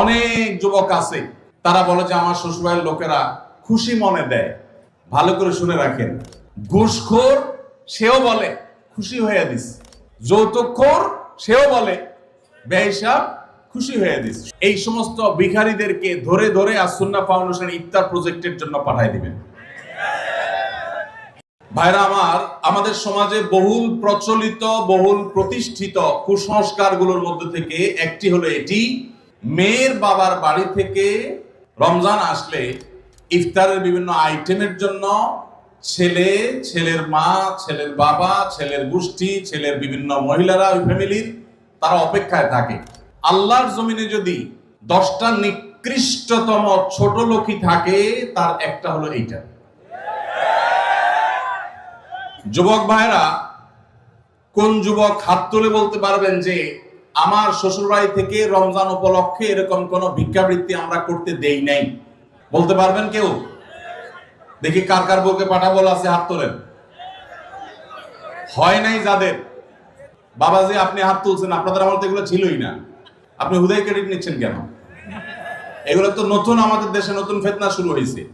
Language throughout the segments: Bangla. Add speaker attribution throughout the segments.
Speaker 1: অনেক যুবক আছে, তারা বলে যে আমার শ্বশুরবাড়ির লোকেরা খুশি মনে দেয়। ভালো করে শুনে রাখেন। ঘুষখোর, সেও বলে, খুশি হয়ে দিস। যৌতুকখোর, সেও বলে, বেহিসাব, খুশি হয়ে দিস। এই সমস্ত ভিখারিদেরকে ধরে ধরে আসুন্না ফাউন্ডেশন ইফতার প্রজেক্টের জন্য পাঠাই দিবেন। ভাইরা আমার, আমাদের সমাজে বহুল প্রচলিত, বহুল প্রতিষ্ঠিত কুসংস্কারগুলোর মধ্যে থেকে একটি হলো এটি মেয়ের বাবার বাড়ি থেকে রমজান আসলে ইফতারের বিভিন্ন আইটেমের জন্য ছেলে, ছেলের মা, ছেলের বাবা, ছেলের গোষ্ঠী, ছেলের বিভিন্ন মহিলারা ওই ফ্যামিলির, তারা অপেক্ষায় থাকে। আল্লাহর জমিনে যদি দশটা নিকৃষ্টতম ছোট লোকই থাকে, তার একটা হলো এইটা। যুবক ভাইরা কোন যুবক হাত তুলে বলতে পারবেন যে আমার শ্বশুরবাড়ি থেকে রমজান উপলক্ষে এরকম কোন ভিক্ষাবৃত্তি আমরা করতে দেই নাই। বলতে পারবেন কেউ? দেখি কার কার বউকে পাঠা বলা আছে হাত তোলেন। হয় নাই যাদের? বাবাজি, আপনি হাত তুলছেন, আপনাদের আমার তো এগুলো ছিলই না। আপনি হুদাই ক্রেডিট নিচ্ছেন কেন? এগুলো তো নতুন, আমাদের দেশে নতুন ফেতনা শুরু হয়েছে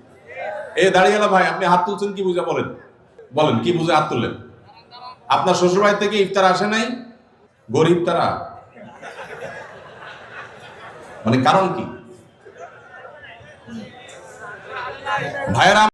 Speaker 1: এ, দাঁড়িয়ে ভাই, আপনি হাত তুলছেন, কি বুঝে বলেন? বলেন, কি বুঝে হাত তুললেন? আপনার শ্বশুরবাড়ি থেকে ইফতার আসে নাই? গরিব তারা? মানে কারণ কি? ভাইয়েরা